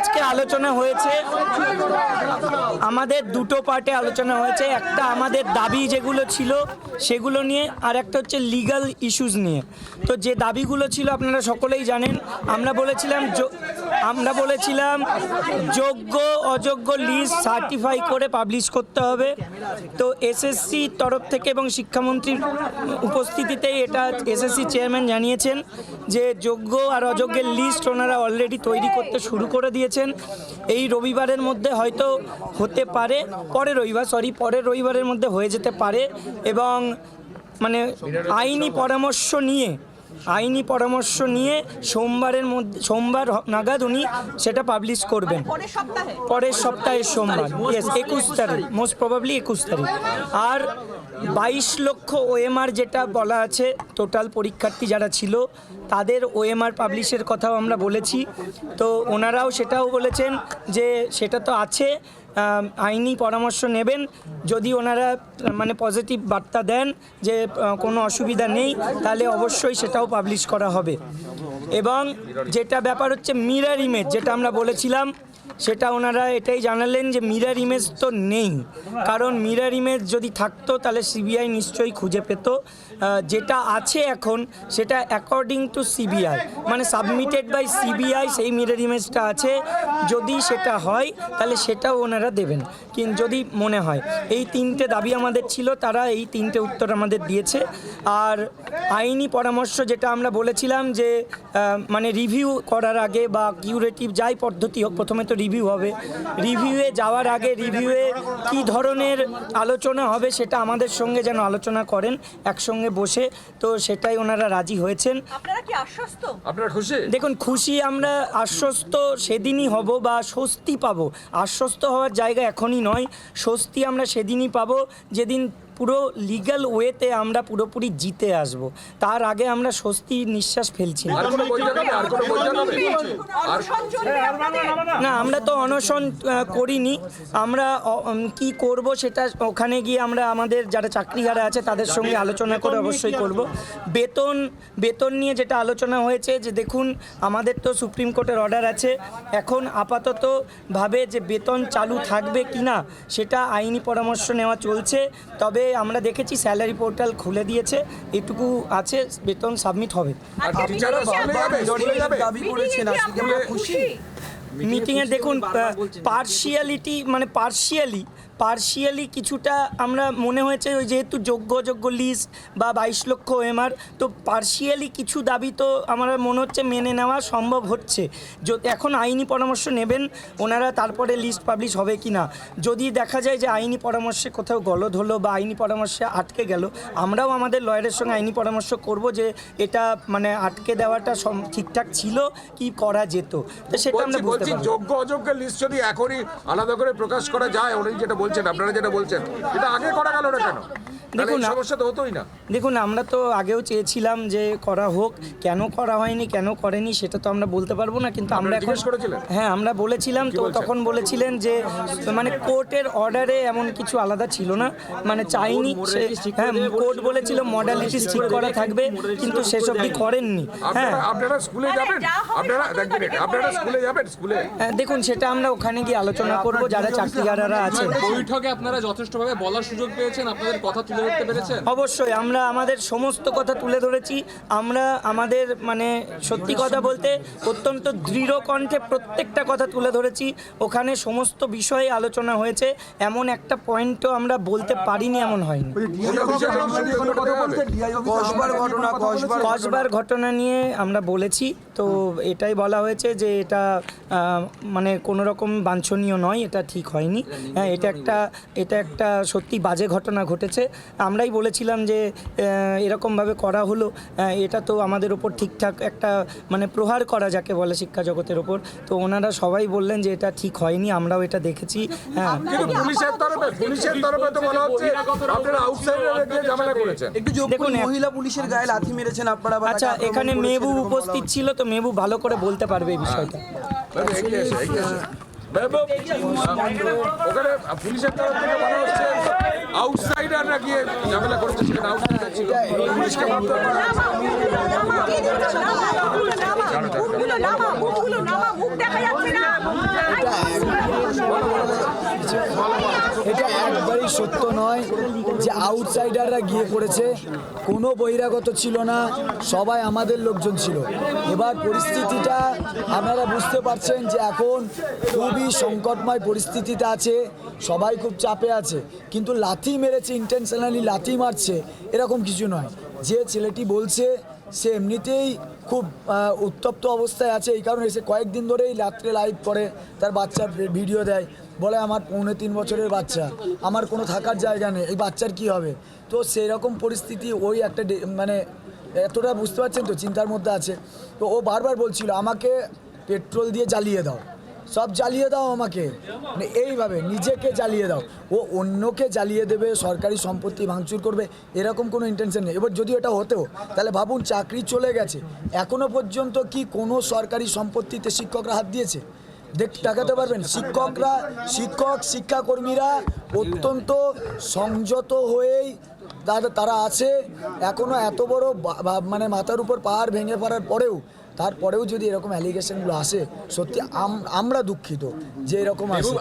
আজকে আলোচনা হয়েছে। আমাদের দুটো পার্টে আলোচনা হয়েছে। একটা আমাদের দাবি যেগুলো ছিল সেগুলো নিয়ে আর একটা হচ্ছে লিগ্যাল ইস্যুস নিয়ে। তো যে দাবিগুলো ছিল আপনারা সকলেই জানেন, আমরা বলেছিলাম আমরা বলেছিলাম যোগ্য, অযোগ্য লিস্ট সার্টিফাই করে পাবলিশ করতে হবে। তো এসএসসি তরফ থেকে এবং শিক্ষামন্ত্রীর উপস্থিতিতেই এটা এসএসসি চেয়ারম্যান জানিয়েছেন যে যোগ্য আর অযোগ্যের লিস্ট ওনারা অলরেডি তৈরি করতে শুরু করে দিয়েছেন। এই রবিবারের মধ্যে হয়তো হতে পারে, পরের রবিবার সরি পরের রবিবারের মধ্যে হয়ে যেতে পারে এবং মানে আইনি পরামর্শ নিয়ে, আইনি পরামর্শ নিয়ে সোমবারের মধ্যে, সোমবার নাগাদ উনি সেটা পাবলিশ করবেন। পরের সপ্তাহে সপ্তাহের সোমবার ইয়েস একুশ তারিখ মোস্ট প্রবাবলি একুশ তারিখ। আর বাইশ লক্ষ ওএমআর যেটা বলা আছে টোটাল পরীক্ষার্থী যারা ছিল, তাদের ওএমআর পাবলিশের কথাও আমরা বলেছি। তো ওনারাও সেটাও বলেছেন যে সেটা তো আছে আইনি পরামর্শ নেবেন। যদি ওনারা মানে পজিটিভ বার্তা দেন যে কোনো অসুবিধা নেই, তাহলে অবশ্যই সেটাও পাবলিশ করা হবে। এবং যেটা ব্যাপার হচ্ছে মিরার ইমেজ যেটা আমরা বলেছিলাম সেটা ওনারা এটাই জানালেন যে মিরার ইমেজ তো নেই। কারণ মিরার ইমেজ যদি থাকতো, তাহলে সিবিআই নিশ্চয়ই খুঁজে পেত। যেটা আছে এখন, সেটা অ্যাকর্ডিং টু সিবিআই। মানে সাবমিটেড বাই সিবিআই সেই মিরার ইমেজটা আছে। যদি সেটা হয়, তাহলে সেটাও ওনারা দেবেন। কিন্তু যদি মনে হয়। এই তিনটে দাবি আমাদের ছিল, তারা এই তিনটে উত্তর আমাদের দিয়েছে। আর আইনি পরামর্শ যেটা আমরা বলেছিলাম যে মানে রিভিউ করার আগে বা কিউরেটিভ যাই পদ্ধতি হোক, প্রথমে তো রিভিউ হবে। রিভিউয়ে যাওয়ার আগে রিভিউয়ে কি ধরনের আলোচনা হবে সেটা আমাদের সঙ্গে যেন আলোচনা করেন একসঙ্গে বসে। তো সেটাই ওনারা রাজি হয়েছেন। আপনারা কি আশ্বস্ত? আপনারা খুশি? দেখুন খুশি আমরা আশ্বস্ত সেদিনই হব বা স্বস্তি পাবো। আশ্বস্ত হওয়ার জায়গা এখনই নয়। স্বস্তি আমরা সেদিনই পাবো। যেদিন পুরো লিগ্যাল ওয়েতে আমরা পুরোপুরি জিতে আসব তার আগে আমরা স্বস্তি নিঃশ্বাস ফেলছি না আমরা তো অনশন করিনি আমরা কি করব সেটা ওখানে গিয়ে আমরা আমাদের যারা চাকরিহারা আছে তাদের সঙ্গে আলোচনা করে অবশ্যই করব বেতন বেতন নিয়ে যেটা আলোচনা হয়েছে যে দেখুন আমাদের তো সুপ্রিম কোর্টের অর্ডার আছে এখন আপাতত ভাবে যে বেতন চালু থাকবে কি না সেটা আইনি পরামর্শ নেওয়া চলছে তবে আমরা দেখেছি স্যালারি পোর্টাল খুলে দিয়েছে এটুকু আছে বেতন সাবমিট হবে। মিটিংয়ে দেখুন পার্শিয়ালিটি মানে পার্শিয়ালি পার্শিয়ালি কিছুটা আমরা মনে হয়েছে ওই যেহেতু যোগ্য অযোগ্য লিস্ট বা বাইশ লক্ষ এমআর তো পার্শিয়ালি কিছু দাবি তো আমার মনে হচ্ছে মেনে নেওয়া সম্ভব হচ্ছে। এখন আইনি পরামর্শ নেবেন ওনারা তারপরে লিস্ট পাবলিশ হবে কি না। যদি দেখা যায় যে আইনি পরামর্শে কোথাও গলদ হলো বা আইনি পরামর্শে আটকে গেল আমরাও আমাদের লয়ারের সঙ্গে আইনি পরামর্শ করব যে এটা মানে আটকে দেওয়াটা ঠিকঠাক ছিল কি করা যেত। তো সেটা আমরা যোগ্য অযোগ্য লিস্ট যদি এখনই আলাদা করে প্রকাশ করা যায় উনি যেটা বলছেন আপনারা যেটা বলছেন এটা আগে করা গেল না কেন? দেখুন সমস্যা তো হতোই না। দেখুন আমরা তো আগেও চেয়েছিলাম যে করা হোক কেন করা হয়নি কেন করেনি সেটা তো আমরা বলতে পারব না কিন্তু আমরা এখন হ্যাঁ আমরা বলেছিলাম তো তখন বলেছিলেন যে মানে কোর্টের অর্ডারে এমন কিছু আলাদা ছিল না মানে চাইনি সে- হ্যাঁ কোর্ট বলেছিল মডালিটিস ঠিক করা থাকবে কিন্তু সেসবই করেননি? হ্যাঁ। আপনারা আপনারা স্কুলে মানে যাবেন? আপনারা দেখবেন আপনারা স্কুলে যাবেন স্কুলে? হ্যাঁ, দেখুন সেটা আমরা ওখানে গিয়ে আলোচনা করব যারা চাকরিহারারা আছেন। বৈঠকে আপনারা যথেষ্টভাবে বলার সুযোগ পেয়েছেন আপনাদের কথা তুলে ধরতে পেরেছেন? অবশ্যই আমরা আমাদের সমস্ত কথা তুলে ধরেছি। আমরা আমাদের মানে সত্যি কথা বলতে অত্যন্ত দৃঢ় কণ্ঠে প্রত্যেকটা কথা তুলে ধরেছি। ওখানে সমস্ত বিষয়ে আলোচনা হয়েছে। এমন একটা পয়েন্টও আমরা বলতে পারিনি এমন হয়নি। কসবার ঘটনা নিয়ে আমরা বলেছি। তো এটাই বলা হয়েছে যে এটা মানে কোনো রকম বাঞ্ছনীয় নয় এটা ঠিক হয়নি। হ্যাঁ এটা একটা এটা একটা সত্যি বাজে ঘটনা ঘটেছে। আমরাই বলেছিলাম যে এরকমভাবে করা হলো। এটা তো আমাদের ওপর ঠিকঠাক একটা মানে প্রহার করা যাকে বলে শিক্ষা জগতের ওপর তো ওনারা সবাই বললেন যে এটা ঠিক হয়নি আমরাও এটা দেখেছি। হ্যাঁ। পুলিশের তরফে পুলিশের তরফে তো বলা হচ্ছে আপনারা আউটসাইডারে গিয়ে ঝামেলা করেছেন। একটু দেখুন, মহিলা পুলিশের গায়ে লাথি মেরেছেন আপনারা আচ্ছা এখানে বলা উপস্থিত ছিল তো মেহবুব ভালো করে বলতে পারবে এই বিষয়টা। এসে। বাবু, ওখানে পুলিশের তরফ থেকে বলা হচ্ছে আউটসাইডাররা গিয়ে ঝামেলা করেছে সেখানে আউটসাইডার ছিল। পুলিশকে ভাবতে পারে যাচ্ছে না সত্য নয় যে আউটসাইডাররা গিয়ে পড়েছে। কোনো বহিরাগত ছিল না, সবাই আমাদের লোকজন ছিল। এবার পরিস্থিতিটা আপনারা বুঝতে পারছেন যে এখন খুবই সংকটময় পরিস্থিতিতে আছে, সবাই খুব চাপে আছে। কিন্তু লাথি মেরেছে ইন্টেনশনালি লাথি মারছে, এরকম কিছু নয়। যে ছেলেটি বলছে, সে এমনিতেই খুব উত্তপ্ত অবস্থায় আছে এই কারণে সে কয়েকদিন ধরেই রাত্রে লাইভ করে, তার বাচ্চার ভিডিও দেয়, বলে আমার পৌনে তিন বছরের বাচ্চা, আমার কোনো থাকার জায়গা নেই, এই বাচ্চার কি হবে? তো সেই রকম পরিস্থিতি ওই একটা মানে এতটা বুঝতে পারছেন তো, চিন্তার মধ্যে আছে। তো ও বারবার বলছিল, আমাকে পেট্রোল দিয়ে জ্বালিয়ে দাও। সব জ্বালিয়ে দাও আমাকে। মানে এইভাবে নিজেকে জ্বালিয়ে দাও। ও অন্যকে জ্বালিয়ে দেবে, সরকারি সম্পত্তি ভাঙচুর করবে, এরকম কোনো ইন্টেনশন নেই। এবার যদি এটা হতেও, তাহলে ভাবুন চাকরি চলে গেছে। এখনও পর্যন্ত কি কোনো সরকারি সম্পত্তিতে শিক্ষকরা হাত দিয়েছে? দেখ দেখাতে পারবেন। শিক্ষকরা, শিক্ষক, শিক্ষাকর্মীরা অত্যন্ত সংযত হয়েই তারা তারা আছে এখনও এত বড় মানে মাথার উপর পাহাড় ভেঙে পড়ার পরেও তারপরেও যদি এরকম অ্যালিগেশনগুলো আসে সত্যি আম- আমরা দুঃখিত যে এরকম আসে।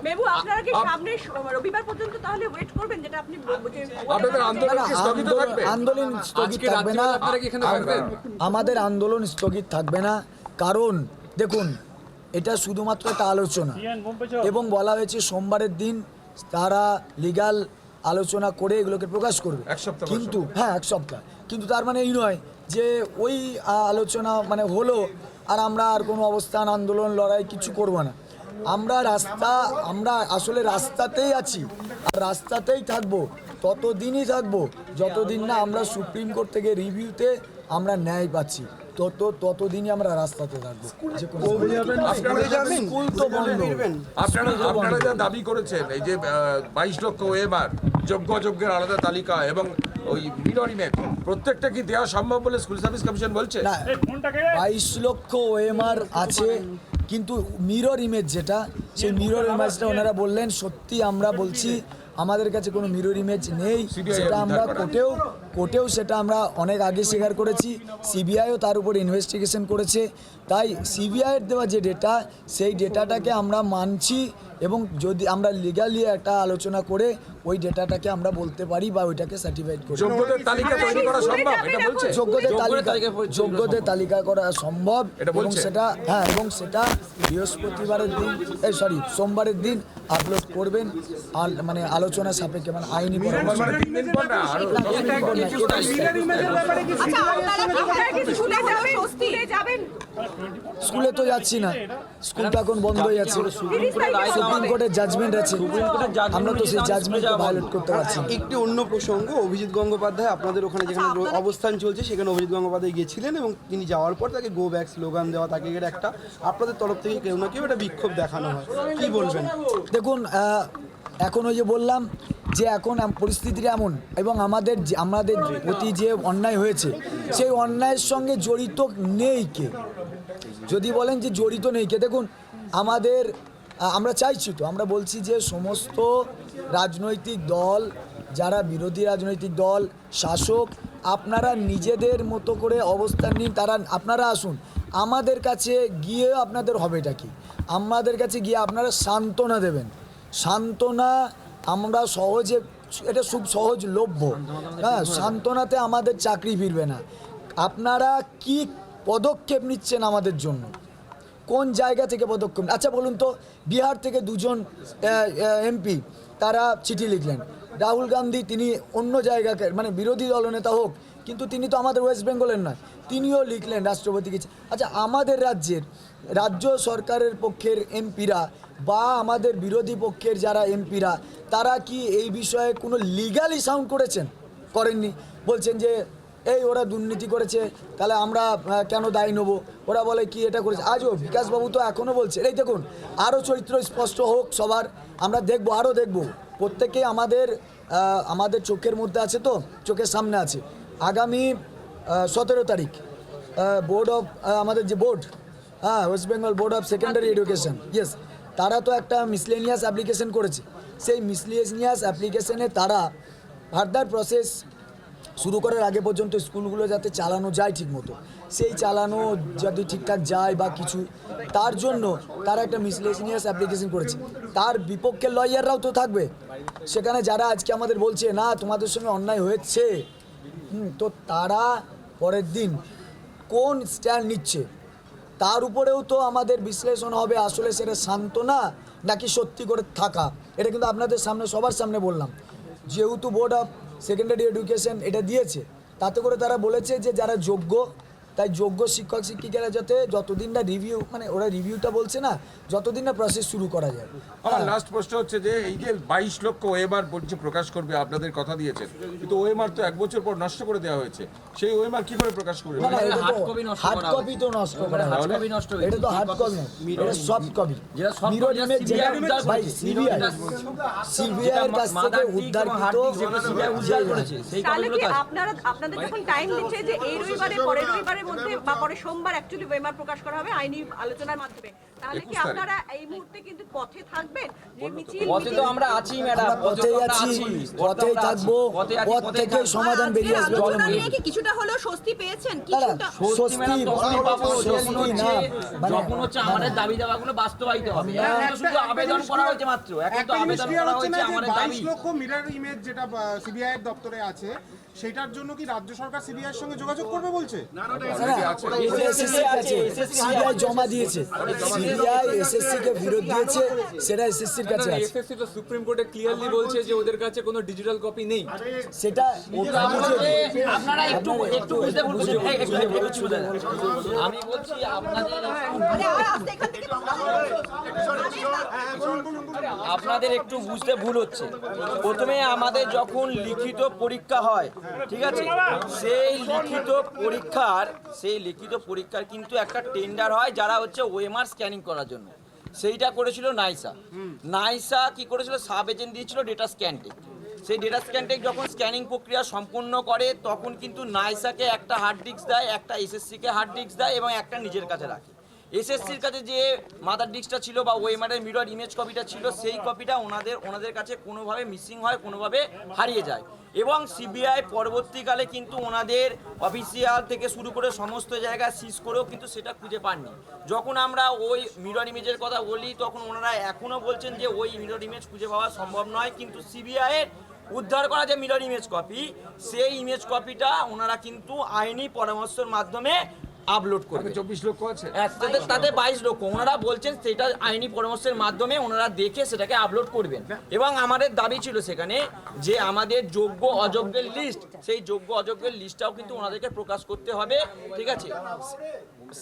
আন্দোলন স্থগিত থাকবে? আন্দোলন স্থগিত আজকে থাকবে না। রাত্রিবেলা আপনারা কি এখানে থাকবেন? আমাদের আন্দোলন স্থগিত থাকবে না। কারণ দেখুন এটা শুধুমাত্র একটা আলোচনা। এবং বলা হয়েছে সোমবারের দিন তারা লিগাল আলোচনা করে এগুলোকে প্রকাশ করবে। এক সপ্তাহ বসে। কিন্তু হ্যাঁ এক সপ্তাহ। কিন্তু তার মানে এই নয় যে ওই আলোচনা মানে হলো আর আমরা আর কোনো অবস্থান আন্দোলন লড়াই কিছু করব না। আমরা রাস্তা আমরা আসলে রাস্তাতেই আছি। আর রাস্তাতেই থাকব ততদিনই থাকব। যতদিন না আমরা সুপ্রিম কোর্ট থেকে রিভিউতে আমরা ন্যায় পাচ্ছি। তত ততদিনই আমরা রাস্তাতে থাকব। আপনারা স্কুল তো বন্ধ। আপনারা আপনারা যা দাবি করেছেন এই যে বাইশ লক্ষ এবার যোগ্য অযোগ্যের আলাদা তালিকা এবং ওই মিরর ইমেজ প্রত্যেকটা কি দেওয়া সম্ভব বলে স্কুল সার্ভিস কমিশন বলছে? না বাইশ লক্ষ ওএমআর আছে কিন্তু মিরর ইমেজ যেটা সেই মিরর ইমেজটা ওনারা বললেন সত্যি আমরা বলছি আমাদের কাছে কোনো মিরর ইমেজ নেই। সেটা আমরা কোর্টেও কোর্টেও সেটা আমরা অনেক আগে স্বীকার করেছি। সিবিআইও তার উপর ইনভেস্টিগেশন করেছে। তাই সিবিআইয়ের দেওয়া যে ডেটা সেই ডেটাটাকে আমরা মানছি এবং যদি আমরা লিগালি একটা আলোচনা করে ওই ডেটাটাকে আমরা বলতে পারি বা ওইটাকে সার্টিফাইড করি। যোগ্যদের তালিকা তৈরি করা সম্ভব? এটা বলছে? যোগ্যদের তালিকা যোগ্যদের তালিকা করা সম্ভব এবং সেটা হ্যাঁ এবং সেটা বৃহস্পতিবারের দিন এই সরি সোমবারের দিন আপলোড করবেন আর মানে আলোচনা সাপেক্ষে মানে আইনি পরামর্শ। আচ্ছা স্কুলে তো যাচ্ছি না। স্কুল তো এখন বন্ধ হয়ে যাচ্ছে। সুপ্রিম কোর্টের জাজমেন্ট আছে। আমরা তো সেই জাজমেন্টকে ভায়োলেট করতে পারছি একটি অন্য প্রসঙ্গ অভিজিৎ গঙ্গোপাধ্যায় আপনাদের ওখানে যেখানে অবস্থান চলছে সেখানে অভিজিৎ গঙ্গোপাধ্যায় গিয়েছিলেন এবং তিনি যাওয়ার পর তাকে গো ব্যাক স্লোগান দেওয়া তাকে এর একটা আপনাদের তরফ থেকে কেউ না কেউ একটা বিক্ষোভ দেখানো হয়। কি বলবেন? দেখুন এখন ওই যে বললাম যে এখন পরিস্থিতিটা এমন এবং আমাদের যে- আমাদের প্রতি যে অন্যায় হয়েছে সেই অন্যায়ের সঙ্গে জড়িত নেই কে? যদি বলেন যে জড়িত নেই, কে দেখুন, আমাদের আমরা চাইছি তো, আমরা বলছি যে সমস্ত রাজনৈতিক দল, যারা বিরোধী রাজনৈতিক দল, শাসক, আপনারা নিজেদের মতো করে অবস্থান নিন, তারা, আপনারা আসুন, আমাদের কাছে গিয়ে আপনাদের হবেটা কি? আমাদের কাছে গিয়ে আপনারা সান্ত্বনা দেবেন। সান্ত্বনা আমরা সহজে, এটা খুব সহজ লভ্য হ্যাঁ সান্ত্বনাতে আমাদের চাকরি ফিরবে না। আপনারা কি পদক্ষেপ নিচ্ছেন আমাদের জন্য। কোন জায়গা থেকে পদক্ষেপ আচ্ছা বলুন তো, বিহার থেকে দুজন এমপি, তারা চিঠি লিখলেন। রাহুল গান্ধী, তিনি অন্য জায়গাকে মানে বিরোধী দলনেতা হোক, কিন্তু তিনি তো আমাদের ওয়েস্ট বেঙ্গলের নয়, তিনিও লিখলেন রাষ্ট্রপতিকে আচ্ছা আমাদের রাজ্যের, রাজ্য সরকারের পক্ষের এমপিরা বা আমাদের বিরোধী পক্ষের যারা এমপিরা, তারা কি এই বিষয়ে কোনো লিগালি সাউন্ড করেছেন? করেননি? বলছেন যে এই ওরা দুর্নীতি করেছে তাহলে আমরা কেন দায়ী নেব? ওরা বলে কি এটা করেছে? আজও বিকাশবাবু তো এখনও বলছে এই দেখুন আরও চরিত্র স্পষ্ট হোক সবার আমরা দেখব আরও দেখব। প্রত্যেকে আমাদের আমাদের চোখের মধ্যে আছে তো চোখের সামনে আছে। আগামী সতেরো তারিখ বোর্ড অফ আমাদের যে বোর্ড হ্যাঁ West Bengal board of secondary education yes তারা তো একটা মিসলেনিয়াস অ্যাপ্লিকেশন করেছে। সেই মিসলেনিয়াস অ্যাপ্লিকেশনে তারা ফার্দার প্রসেস শুরু করার আগে পর্যন্ত স্কুলগুলো যাতে চালানো যায় ঠিকমতো। সেই চালানো যদি ঠিকঠাক যায় বা কিছু, তার জন্য তারা একটা মিসলেসিনিয়াস অ্যাপ্লিকেশন করেছে। তার বিপক্ষে লয়াররাও তো থাকবে। সেখানে যারা আজকে আমাদের বলছে, না, তোমাদের সঙ্গে অন্যায় হয়েছে। তো তারা পরের দিন কোন স্ট্যান্ড নিচ্ছে? তার উপরেও তো আমাদের বিশ্লেষণ হবে, আসলে সেটা সান্ত্বনা নাকি সত্যি করে থাকা? এটা কিন্তু আপনাদের সামনে, সবার সামনে বললাম। যেহেতু বোর্ড অফ সেকেন্ডারি এডুকেশন এটা দিয়েছে। তাতে করে তারা বলেছে যে যারা যোগ্য তাই যোগ্য শিক্ষক শিক্ষিকারা যাতে যতদিন না রিভিউ মানে ওরা রিভিউটা বলছে না যতদিন না প্রসেস শুরু করা যায়। আমার লাস্ট প্রশ্ন হচ্ছে যে এই যে বাইশ লক্ষ ওএমআর বলছে প্রকাশ করবে আপনাদের কথা দিয়েছেন কিন্তু ওএমআর তো এক বছর পর নষ্ট করে দেওয়া হয়েছে সেই ওএমআর কি করে প্রকাশ করবে? না না এটা hard তো copy নষ্ট হার্ড কপি তো নষ্ট করা। নষ্ট হয়েছে। এটা তো হার্ড কপি না এটা সফট কপি মিরর ইমেজ ভাই সিবিআই সিবিআই এর কাছ থেকে উদ্ধার করেছে সেই। আপনারা আপনাদের যখন টাইম দিচ্ছে যে এই রবিবারে পরের রবিবারের মধ্যে বা পরে সোমবার অ্যাকচুয়ালি ওয়েমার প্রকাশ করা হবে আইনি আলোচনার মাধ্যমে। তাহলে কি আপনারা এই মুহূর্তে কিন্তু পথে থাকবেন? যে মিছিল পথে তো আমরা আছি ম্যাডাম পথেই আছি পথেই থাকব পথ থেকে সমাধান বেরিয়ে আসবে বলে মনে নিয়ে হয়। কি কিছুটা হলেও স্বস্তি পেয়েছেন? কিছুটা স্বস্তি ম্যাডাম তখনই পাবো যখন স্বস্তি হচ্ছে না। মানে যখন হচ্ছে আমাদের দাবি দাওয়াগুলো বাস্তবায়িত হবে। এখন শুধু আবেদন করা হয়েছে মাত্র। এখন তো আবেদন করা হয়েছে আমাদের দাবি। 22 লক্ষ মিরর ইমেজ যেটা সিবিআই এর দপ্তরে আছে সেটার জন্য কি রাজ্য সরকার সিবিআই সঙ্গে যোগাযোগ করবে বলছে এসএসসি আছে সিবিআই জমা দিয়েছে সিবিআই এসএসসি কে বিরোধ দিয়েছে সেটা এসএসসির কাছে আছে এসএসসি তো সুপ্রিম কোর্টে ক্লিয়ারলি বলছে যে ওদের কাছে কোনো ডিজিটাল কপি নেই সেটা আপনারা একটু একটু বুঝতে নেন। আমি বলছি আপনাদের আপনাদের একটু বুঝতে ভুল হচ্ছে প্রথমে আমাদের যখন লিখিত পরীক্ষা হয় ঠিক আছে? সেই লিখিত পরীক্ষার, সেই লিখিত পরীক্ষার কিন্তু একটা টেন্ডার হয় যারা হচ্ছে ওএমআর স্ক্যানিং করার জন্য। সেইটা করেছিল নাইসা। নাইসা কি করেছিল? সাব এজেন্ট দিয়েছিল ডেটা স্ক্যানটেক সেই ডেটা স্ক্যানটেক যখন স্ক্যানিং প্রক্রিয়া সম্পূর্ণ করে, তখন কিন্তু নাইসাকে একটা হার্ড ডিস্ক দেয়, একটা এসএসসিকে হার্ড ডিস্ক দেয় এবং একটা নিজের কাছে রাখে। এসএসসির কাছে যে মাদার ডিস্কটা ছিল বা ওয়েমারের মিরর ইমেজ কপিটা ছিল, সেই কপিটা ওনাদের ওনাদের কাছে কোনোভাবে মিসিং হয়, কোনোভাবে হারিয়ে যায়। এবং সিবিআই পরবর্তীকালে কিন্তু ওনাদের অফিসিয়াল থেকে শুরু করে সমস্ত জায়গায় সিজ করেও কিন্তু সেটা খুঁজে পাননি। যখন আমরা ওই মিরর ইমেজের কথা বলি, তখন ওনারা এখনও বলছেন যে ওই মিরর ইমেজ খুঁজে পাওয়া সম্ভব নয়, কিন্তু সিবিআইয়ের উদ্ধার করা যে মিরর ইমেজ কপি সেই ইমেজ কপিটা ওনারা কিন্তু আইনি পরামর্শের মাধ্যমে আপলোড করবে। চব্বিশ লক্ষ আছে? তাদের তাতে- বাইশ লক্ষ। ওনারা বলছেন সেটা আইনি পরামর্শের মাধ্যমে ওনারা দেখে সেটাকে আপলোড করবেন। এবং আমাদের দাবি ছিল সেখানে যে আমাদের যোগ্য অযোগ্যের লিস্ট সেই যোগ্য অযোগ্যের লিস্টটাও কিন্তু ওনাদেরকে প্রকাশ করতে হবে। ঠিক আছে?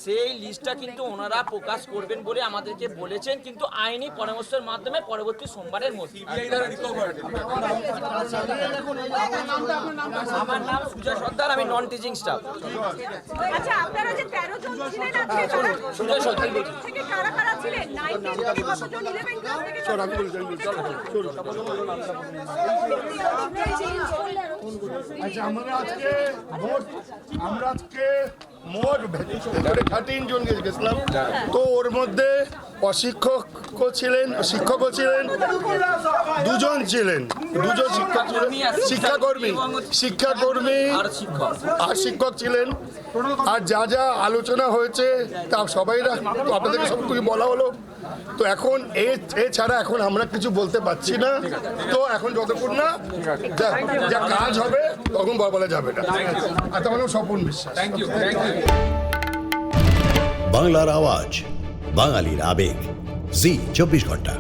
সেই লিস্টটা কিন্তু ওনারা প্রকাশ করবেন বলে আমাদেরকে বলেছেন কিন্তু আইনি পরামর্শের মাধ্যমে পরবর্তী সোমবারের মধ্যে। আমার নাম সুজয় সর্দার আমি নন টিচিং স্টাফ আচ্ছা আপনারা যে 13 জন ছিলেন আজকে সুজয় সর্দার। থেকে কারা কারা ছিলেন 19 থেকে কতজন 11 ক্লাস থেকে চল আমি বলি আচ্ছা আমরা আজকে মোট আমরা আজকে মোট থার্টিন জন গেছিলাম। তো ওর মধ্যে অশিক্ষক ছিলেন শিক্ষকও ছিলেন দুজন ছিলেন দুজন শিক্ষক ছিলেন। শিক্ষাকর্মী শিক্ষাকর্মী আর শিক্ষক। আর শিক্ষক ছিলেন। আর যা যা আলোচনা হয়েছে তা সবাই আপনাদেরকে সব কিছু বলা হলো। তো এখন এ এছাড়া এখন আমরা কিছু বলতে পারছি না। তো এখন যতক্ষণ না যা কাজ হবে তখন বলা যাবে না আর তখন স্বপন বিশ্বাস। থ্যাংক ইউ বাংলার আওয়াজ বাঙালির আবেগ। জি চব্বিশ ঘণ্টা।